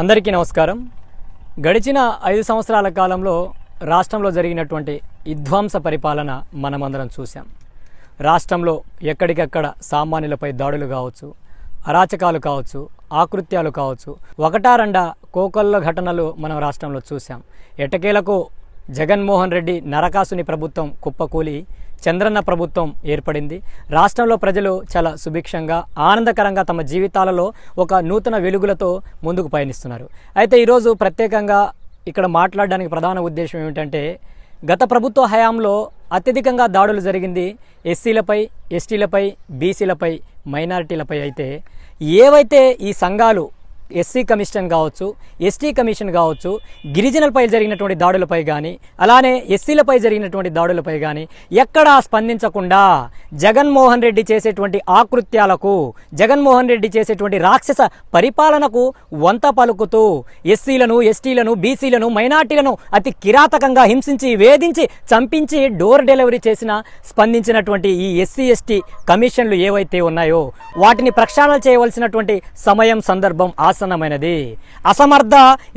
అందరికీ నమస్కారం. గడిచిన ఐదు సంవత్సరాల కాలంలో రాష్ట్రంలో జరిగినటువంటి విధ్వంస పరిపాలన మనమందరం చూశాం. రాష్ట్రంలో ఎక్కడికక్కడ సామాన్యులపై దాడులు కావచ్చు అరాచకాలు కావచ్చు ఆకృత్యాలు కావచ్చు ఒకటా రెండా కోకొల్ల ఘటనలు మనం రాష్ట్రంలో చూశాం. ఎటకేలకు జగన్మోహన్ రెడ్డి నరకాసుని ప్రభుత్వం కుప్పకూలి చంద్రన్న ప్రభుత్వం ఏర్పడింది. రాష్ట్రంలో ప్రజలు చాలా సుభిక్షంగా ఆనందకరంగా తమ జీవితాలలో ఒక నూతన వెలుగులతో ముందుకు పయనిస్తున్నారు. అయితే ఈరోజు ప్రత్యేకంగా ఇక్కడ మాట్లాడడానికి ప్రధాన ఉద్దేశం ఏమిటంటే గత ప్రభుత్వ హయాంలో అత్యధికంగా దాడులు జరిగింది ఎస్సీలపై ఎస్టీలపై బీసీలపై మైనారిటీలపై అయితే ఏవైతే ఈ సంఘాలు ఎస్సీ కమిషన్ కావచ్చు ఎస్టీ కమిషన్ కావచ్చు గిరిజనులపై జరిగినటువంటి దాడులపై కానీ అలానే ఎస్సీలపై జరిగినటువంటి దాడులపై కానీ ఎక్కడా స్పందించకుండా జగన్మోహన్ రెడ్డి చేసేటువంటి ఆకృత్యాలకు జగన్మోహన్ రెడ్డి చేసేటువంటి రాక్షస పరిపాలనకు వంత పలుకుతూ ఎస్సీలను ఎస్టీలను బీసీలను మైనార్టీలను అతి కిరాతకంగా హింసించి వేధించి చంపించి డోర్ డెలివరీ చేసిన స్పందించినటువంటి ఈ ఎస్సీ ఎస్టీ కమిషన్లు ఏవైతే ఉన్నాయో వాటిని ప్రక్షాళన చేయవలసినటువంటి సమయం సందర్భం ఆసన్నమైనది అసమర్థ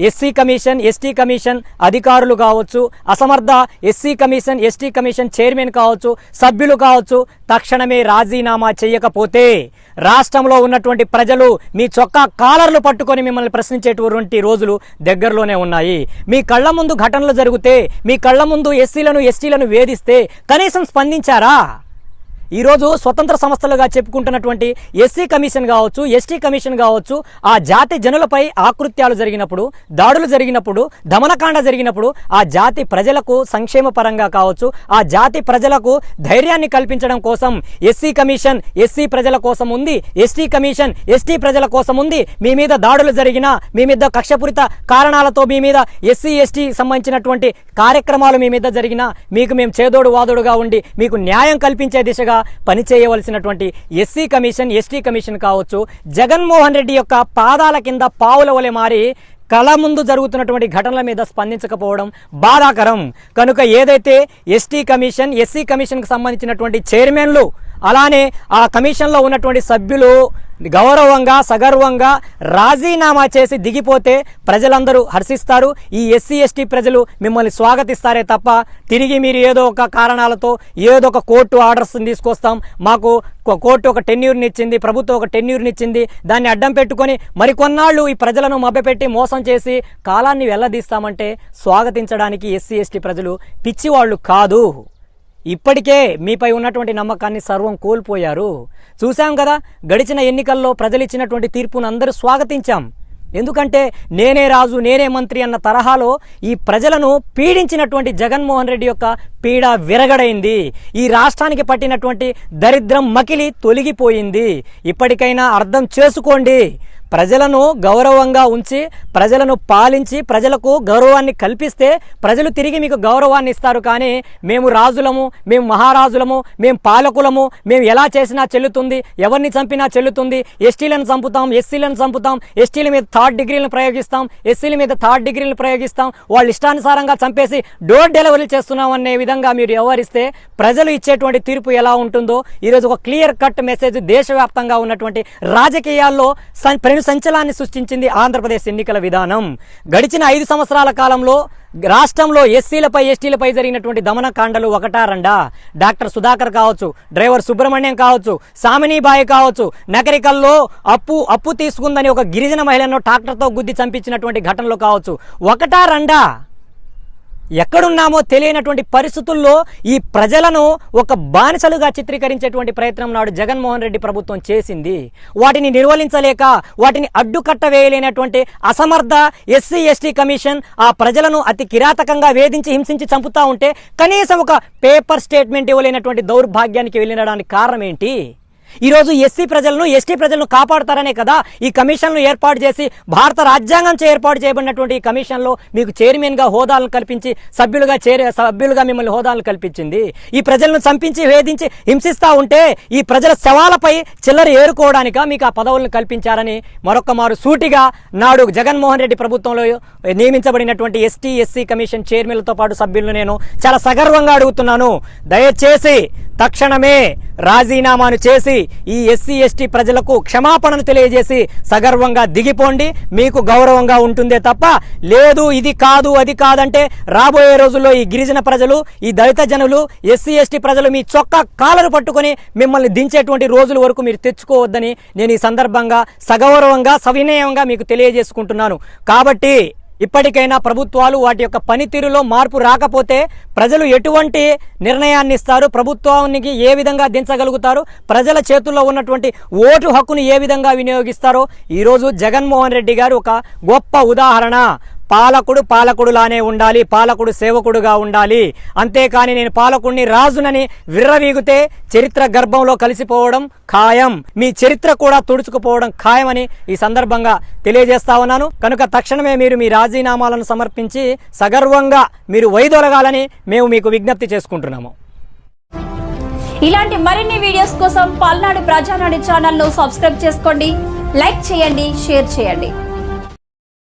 ఎస్సీ కమిషన్ ఎస్టీ కమిషన్ అధికారులు కావచ్చు అసమర్థ SC commission ST commission chairman కావచ్చు సభ్యులు కావచ్చు తక్షణమే రాజీనామా చేయకపోతే రాష్ట్రంలో ఉన్నటువంటి ప్రజలు మీ చొక్కా కాలర్లు పట్టుకొని మిమ్మల్ని ప్రశ్నించేటువంటి రోజులు దగ్గరలోనే ఉన్నాయి. మీ కళ్ళ ముందు ఘటనలు జరిగితే మీ కళ్ళ ముందు ఎస్సీలను ఎస్టీలను వేధిస్తే కనీసం స్పందించారా? ఈరోజు స్వతంత్ర సంస్థలుగా చెప్పుకుంటున్నటువంటి ఎస్సీ కమిషన్ కావచ్చు ఎస్టీ కమిషన్ కావచ్చు ఆ జాతి జనులపై ఆకృత్యాలు జరిగినప్పుడు దాడులు జరిగినప్పుడు దమనకాండ జరిగినప్పుడు ఆ జాతి ప్రజలకు సంక్షేమ పరంగా కావచ్చు ఆ జాతి ప్రజలకు ధైర్యాన్ని కల్పించడం కోసం ఎస్సీ కమిషన్ ఎస్సీ ప్రజల కోసం ఉంది ఎస్టీ కమిషన్ ఎస్టీ ప్రజల కోసం ఉంది. మీ మీద దాడులు జరిగినా మీ మీద కక్షపూరిత కారణాలతో మీ మీద ఎస్సీ ఎస్టీ సంబంధించినటువంటి కార్యక్రమాలు మీ మీద జరిగినా మీకు మేము చేదోడు వాదోడుగా ఉండి మీకు న్యాయం కల్పించే దిశగా పనిచేయవలసినటువంటి ఎస్సీ కమిషన్ ఎస్టీ కమిషన్ కావచ్చు జగన్మోహన్ రెడ్డి యొక్క పాదాల కింద పావుల వలె మారి కళ ముందు జరుగుతున్నటువంటి ఘటనల మీద స్పందించకపోవడం బాధాకరం. కనుక ఏదైతే ఎస్టీ కమిషన్ ఎస్సీ కమిషన్కు సంబంధించినటువంటి చైర్మన్లు అలానే ఆ కమిషన్లో ఉన్నటువంటి సభ్యులు గౌరవంగా సగర్వంగా రాజీనామా చేసి దిగిపోతే ప్రజలందరూ హర్షిస్తారు. ఈ ఎస్సీ ఎస్టీ ప్రజలు మిమ్మల్ని స్వాగతిస్తారే తప్ప తిరిగి మీరు ఏదో ఒక కారణాలతో ఏదో ఒక కోర్టు ఆర్డర్స్ని తీసుకొస్తాం. మాకు కో- కోర్టు ఒక టెన్యూర్ని ఇచ్చింది ప్రభుత్వం ఒక టెన్యూర్ని ఇచ్చింది. దాన్ని అడ్డం పెట్టుకొని మరికొన్నాళ్ళు ఈ ప్రజలను మభ్యపెట్టి మోసం చేసి కాలాన్ని వెళ్ళదీస్తామంటే స్వాగతించడానికి ఎస్సీ ఎస్టీ ప్రజలు పిచ్చివాళ్ళు కాదు. ఇప్పటికే మీపై ఉన్నటువంటి నమ్మకాన్ని సర్వం కోల్పోయారు. చూశాం కదా గడిచిన ఎన్నికల్లో ప్రజలు ఇచ్చినటువంటి తీర్పును అందరూ స్వాగతించాం. ఎందుకంటే నేనే రాజు నేనే మంత్రి అన్న తరహాలో ఈ ప్రజలను పీడించినటువంటి జగన్మోహన్ రెడ్డి యొక్క పీడ విరగడైంది. ఈ రాష్ట్రానికి పట్టినటువంటి దరిద్రం మకిలి తొలగిపోయింది. ఇప్పటికైనా అర్థం చేసుకోండి. ప్రజలను గౌరవంగా ఉంచి ప్రజలను పాలించి ప్రజలకు గౌరవాన్ని కల్పిస్తే ప్రజలు తిరిగి మీకు గౌరవాన్ని ఇస్తారు. కానీ మేము రాజులము మేము మహారాజులము మేము పాలకులము మేము ఎలా చేసినా చెల్లుతుంది ఎవరిని చంపినా చెల్లుతుంది. ఎస్టీలను చంపుతాం ఎస్సీలను చంపుతాం ఎస్టీల మీద థర్డ్ డిగ్రీలను ప్రయోగిస్తాం ఎస్సీల మీద థర్డ్ డిగ్రీలను ప్రయోగిస్తాం. వాళ్ళు ఇష్టానుసారంగా చంపేసి డోర్ డెలివరీ చేస్తున్నాం అనే విధంగా మీరు వ్యవహరిస్తే ప్రజలు ఇచ్చేటువంటి తీర్పు ఎలా ఉంటుందో ఈరోజు ఒక క్లియర్ కట్ మెసేజ్ దేశవ్యాప్తంగా ఉన్నటువంటి రాజకీయాల్లో పెను సంచలాన్ని సృష్టించింది ఆంధ్రప్రదేశ్ ఎన్నికల విధానం. గడిచిన ఐదు సంవత్సరాల కాలంలో రాష్ట్రంలో ఎస్సీలపై ఎస్టీలపై జరిగినటువంటి దమనకాండలు ఒకటా రెండా? డాక్టర్ సుధాకర్ కావచ్చు డ్రైవర్ సుబ్రహ్మణ్యం కావచ్చు సామినీబాయి కావచ్చు నగరికల్లో అప్పు అప్పు తీసుకుందని ఒక గిరిజన మహిళను ట్రాక్టర్తో గుద్ది చంపించినటువంటి ఘటనలు కావచ్చు. ఒకటా రెండా? ఎక్కడున్నామో తెలియనటువంటి పరిస్థితుల్లో ఈ ప్రజలను ఒక బానిసలుగా చిత్రీకరించేటువంటి ప్రయత్నం నాడు జగన్మోహన్ రెడ్డి ప్రభుత్వం చేసింది. వాటిని నిర్వహించలేక వాటిని అడ్డుకట్ట వేయలేనటువంటి అసమర్థ ఎస్సీ ఎస్టీ కమిషన్ ఆ ప్రజలను అతి కిరాతకంగా వేధించి హింసించి చంపుతా ఉంటే కనీసం ఒక పేపర్ స్టేట్మెంట్ ఇవ్వలేనటువంటి దౌర్భాగ్యానికి వెళ్ళినడానికి కారణం ఏంటి? ఈరోజు ఎస్సీ ప్రజలను ఎస్టీ ప్రజలను కాపాడుతారనే కదా ఈ కమిషన్ను ఏర్పాటు చేసి భారత రాజ్యాంగంచే ఏర్పాటు చేయబడినటువంటి ఈ కమిషన్లో మీకు చైర్మన్గా హోదాలను కల్పించి సభ్యులుగా చేరే సభ్యులుగా మిమ్మల్ని హోదాలను కల్పించింది. ఈ ప్రజలను చంపించి వేధించి హింసిస్తా ఉంటే ఈ ప్రజల శవాలపై చిల్లర ఏరుకోవడానిక మీకు ఆ పదవులను కల్పించారని మరొక మారు సూటిగా నాడు జగన్మోహన్ రెడ్డి ప్రభుత్వంలో నియమించబడినటువంటి ఎస్టీ ఎస్సీ కమిషన్ చైర్మన్లతో పాటు సభ్యులను నేను చాలా సగర్వంగా అడుగుతున్నాను. దయచేసి తక్షణమే రాజీనామాను చేసి ఈ ఎస్సీ ఎస్టీ ప్రజలకు క్షమాపణను తెలియజేసి సగర్వంగా దిగిపోండి. మీకు గౌరవంగా ఉంటుందే తప్ప లేదు ఇది కాదు అది కాదంటే రాబోయే రోజుల్లో ఈ గిరిజన ప్రజలు ఈ దళిత జనులు ఎస్సీ ఎస్టీ ప్రజలు మీ చొక్కా కాలరు పట్టుకొని మిమ్మల్ని దించేటువంటి రోజుల వరకు మీరు తెచ్చుకోవద్దని నేను ఈ సందర్భంగా సగౌరవంగా సవినయంగా మీకు తెలియజేసుకుంటున్నాను. కాబట్టి ఇప్పటికైనా ప్రభుత్వాలు వాటి యొక్క పనితీరులో మార్పు రాకపోతే ప్రజలు ఎటువంటి నిర్ణయాన్ని ఇస్తారు? ప్రభుత్వానికి ఏ విధంగా దించగలుగుతారు? ప్రజల చేతుల్లో ఉన్నటువంటి ఓటు హక్కును ఏ విధంగా వినియోగిస్తారో? ఈరోజు జగన్మోహన్ రెడ్డి గారు ఒక గొప్ప ఉదాహరణ. పాలకుడు పాలకుడులానే ఉండాలి పాలకుడు సేవకుడుగా ఉండాలి. అంతేకాని నేను పాలకుడిని రాజునని విర్రవీగితే చరిత్ర గర్భంలో కలిసిపోవడం ఖాయం. మీ చరిత్ర కూడా తుడుచుకుపోవడం ఖాయమని ఈ సందర్భంగా తెలియజేస్తా ఉన్నాను. కనుక తక్షణమే మీరు మీ రాజీనామాలను సమర్పించి సగర్వంగా మీరు వైదొలగాలని మేము మీకు విజ్ఞప్తి చేసుకుంటున్నాము. ఇలాంటి మరిన్ని వీడియోస్ కోసం పల్నాడు ప్రజానాడు ఛానల్ను సబ్స్క్రైబ్ చేసుకోండి లైక్ చేయండి షేర్ చేయండి.